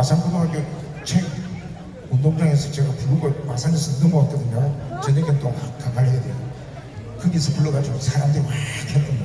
마산고등학교 책 운동장에서 제가 부르고 마산에서 넘어왔거든요. 저녁에 또 막 가발해야 돼요. 거기서 불러가지고 사람들이 막 했던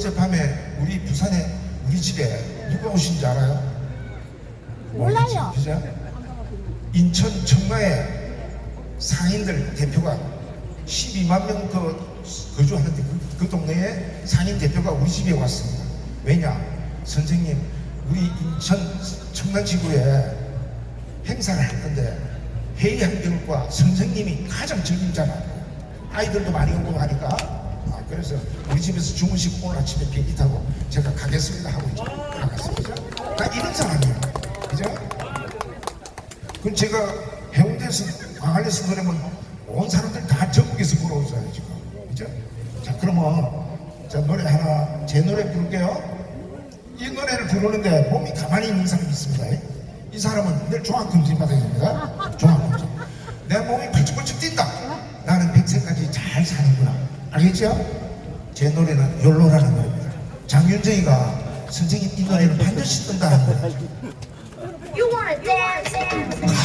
어젯밤에 우리 부산에 우리 집에 누가 오신 줄 알아요? 몰라요. 뭐 그죠? 인천 청마에 상인들 대표가 12만 명 그, 거주하는데 그, 그 동네에 상인 대표가 우리 집에 왔습니다. 왜냐? 선생님, 우리 인천 청남지구에 행사를 할 건데 회의 환경과 선생님이 가장 적임자라 아이들도 많이 오고 하니까 그래서 우리 집에서 주무시고 오늘 아침에 비행기 타고 제가 가겠습니다 하고 이제 가갔습니다. 나 이런 사람이에요. 그죠? 그럼 제가 해운대에서 광안리에서 그러면 온 사람들 다 전국에서 부러워서 지금. 그죠? 자, 그러면 자, 노래 하나, 제 노래 부를게요. 이 노래를 부르는데 몸이 가만히 있는 사람이 있습니다. 이 사람은 늘 종합금진 받아야 됩니다. 종합금진. 내 몸이 벌쩍벌쩍 뛴다. 나는 백세까지 잘 사는구나. 알겠죠? 제 노래는 욜로라는 노래입니다. 장윤정이가 선생님 이 노래를 반드시 뜬다는 거예요. You wanna dance.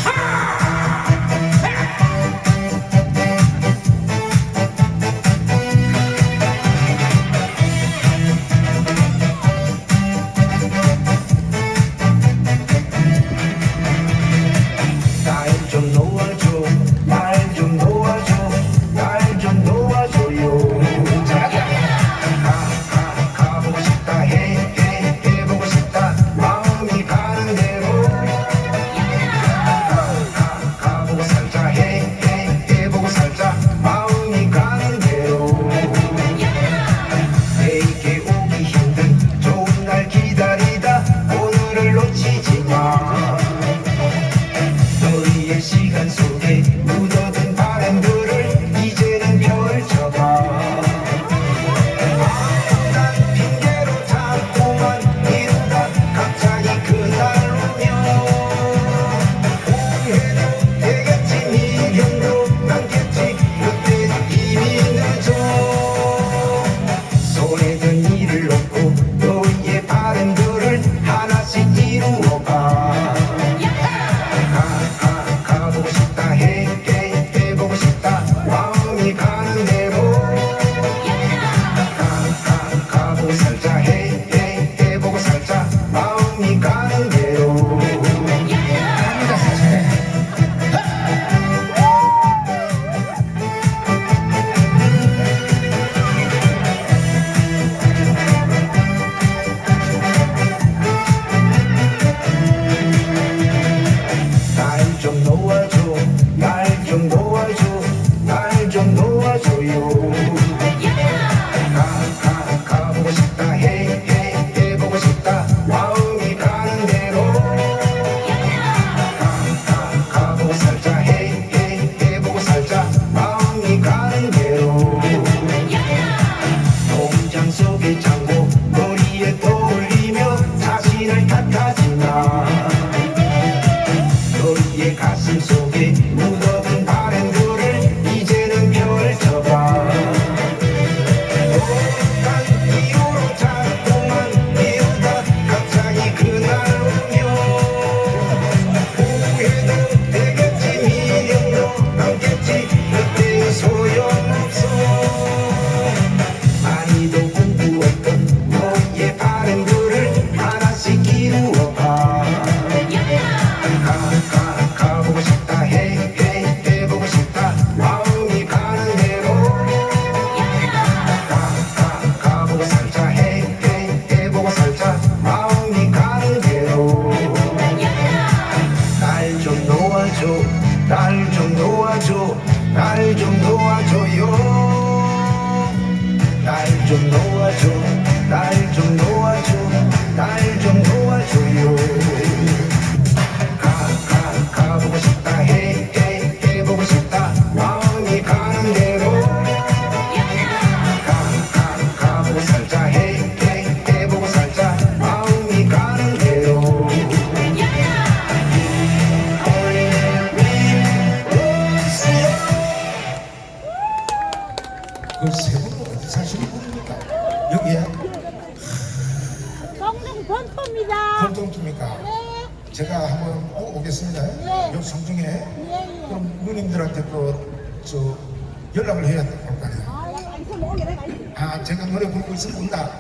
연락을 해야 될것 같아요. 아, 아, 제가 노래 부르고 있으면 온다.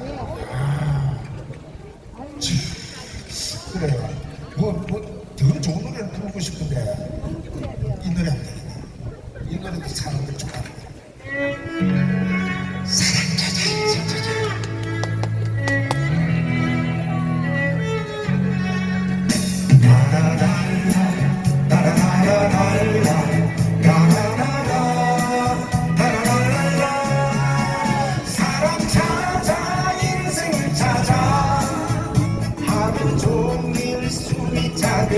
아, 지, 그래요. 뭐, 뭐, 더 좋은 노래를 부르고 싶은데, 이 노래 안 되겠네. 이 노래도 사람들 좋아.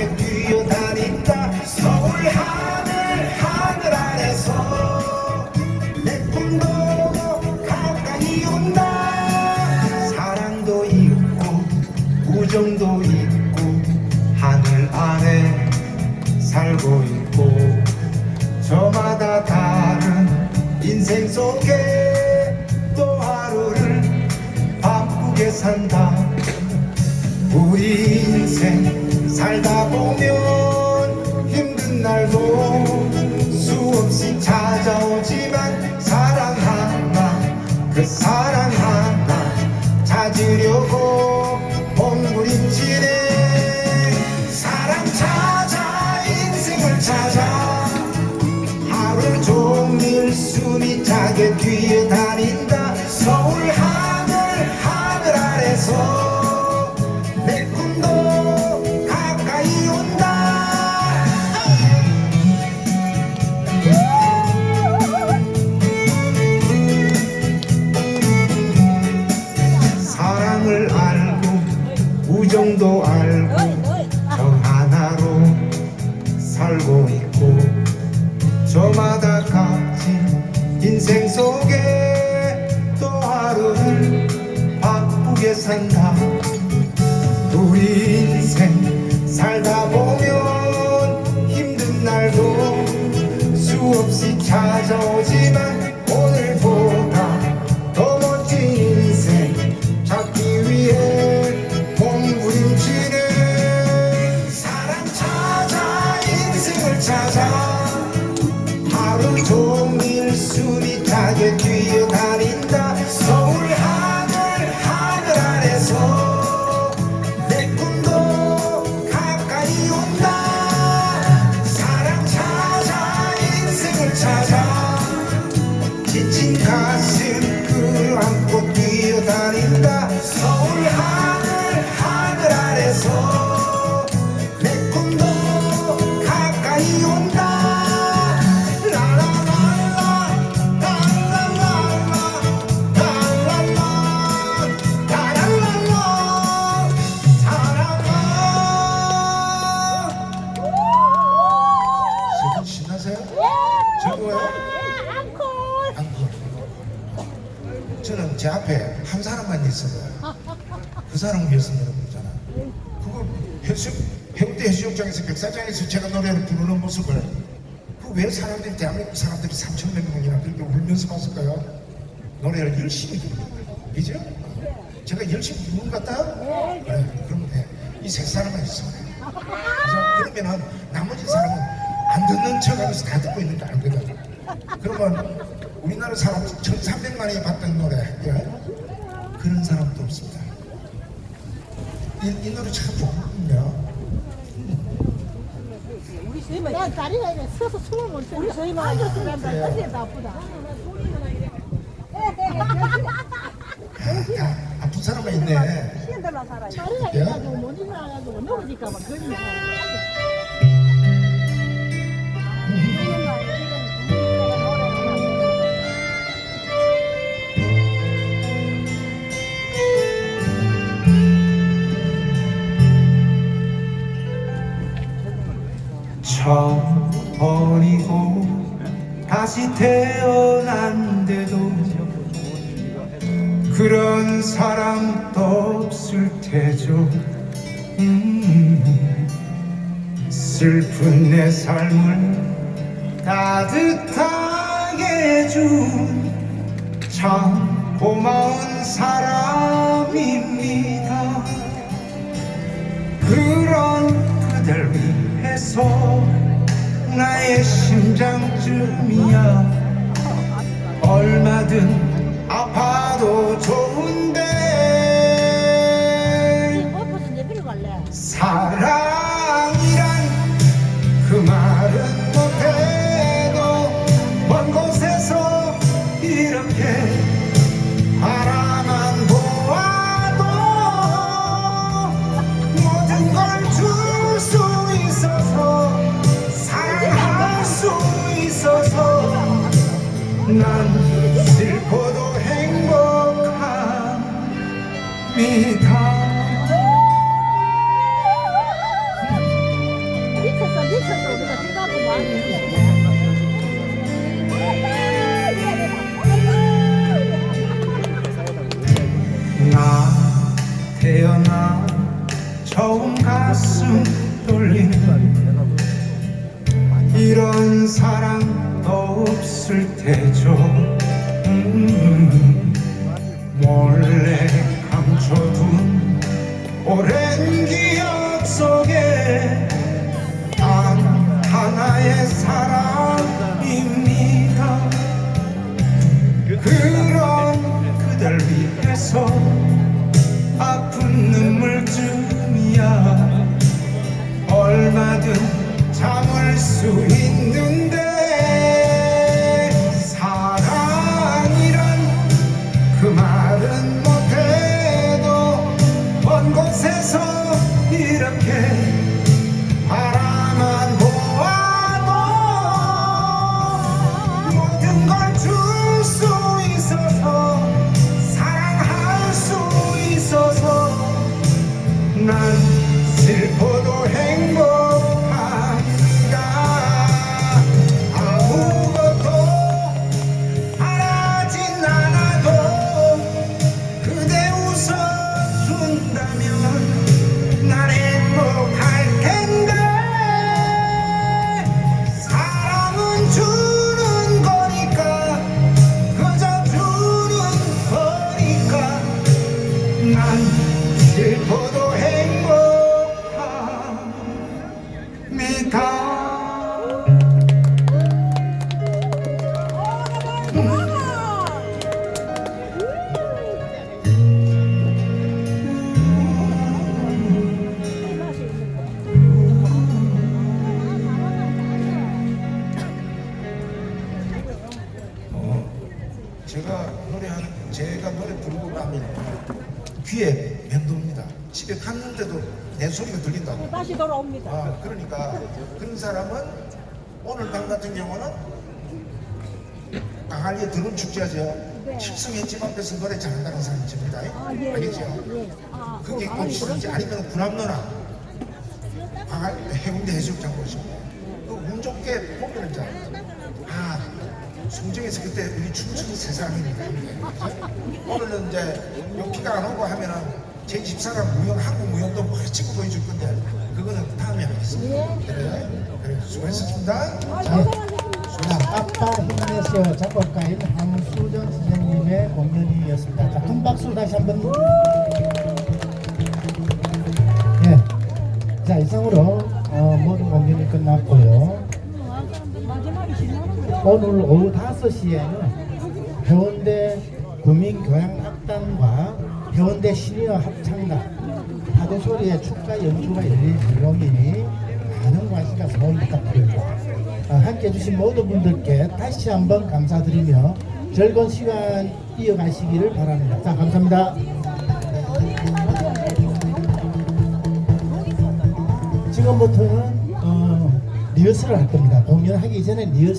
뛰어다닌다. 서울 하늘 하늘 아래서 내 꿈도 가까이 온다. 사랑도 있고 우정도 있고 하늘 아래 살고 있고 저마다 다른 인생 속에 또 하루를 바쁘게 산다. 우리 인생 살다 보면 힘든 날도 수없이 찾아오지만 사랑 하나 그 사랑 우정도 알고 저 하나로 살고 있고 저마다 가진 인생 속에 또 하루를 바쁘게 산다 그거 해수, 해운대 해수욕장에서 백사장에서 제가 노래를 부르는 모습을 그 왜 사람들이 대한민국 사람들이 3천 몇 명이나 그렇게 울면서 봤을까요? 노래를 열심히 부르는 거예요 그죠? 제가 열심히 부르는 것 같다? 네, 그러면 돼. 이세 사람만 돼. 그래서 그러면은 나머지 사람은 안 듣는 척 하면서 다 듣고 있는 거 알거든. 그러면 우리나라 사람 1,300만이 봤던 노래 예? 그런 사람도 없습니다. 이, 이 노래 참 좋거든요. 난 다리가 이래 서서 숨을 못 쉬어. 우리 저희만 앉아서 간다. 어디에 나쁘다. 야, 아픈 사람만 있네. 다리가 이래가지고 못 일어나가지고 넘어질까 봐 그런 거. 다시 태어난데도 그런 사람도 없을 테죠. 음, 슬픈 내 삶을 따뜻하게 해준 참 고마운 사람입니다. 그런 그댈 위해서 나의 심장쯤이야. 얼마든 아파도 좋은 사랑입니다. 그런 그댈 위해서 아픈 눈물쯤이야. 얼마든 참을 수 있는 강할리에 드론 축제하죠. 네. 집 앞에서 노래 잘한다는 사람이 접니다. 아, 예, 알겠죠? 예, 예. 아, 그게 어, 꼭 칠성지 아니면 군함로나 강할 해운대 해수욕장 보시고 그운 좋게 보면 이제 아 송정에서 그때 우리 춤추는 세상이니까 오늘은 이제 욕기가 안 오고 하면은 제 집사람 무용 한국 무용도 멋지고 보여줄 건데 그거는 다음에 하겠습니다. 그래 그래 수고했습니다. 아, 자. 아빠 힘내세요 작곡가인 한수정 선생님의 공연이었습니다. 자, 큰 박수 다시 한번. 네. 자, 이상으로 어, 모든 공연이 끝났고요. 오늘 오후 5시에는 해운대 구민교향악단과 해운대 시니어 합창단 파도소리의 축가 연주가 열릴 예정이니 많은 관심과 소원 부탁드립니다. 어, 함께 해주신 모든 분들께 다시 한번 감사드리며 즐거운 시간 이어가시기를 바랍니다. 자, 감사합니다. 지금부터는 어, 리허설을 할 겁니다. 공연하기 전에 리허설.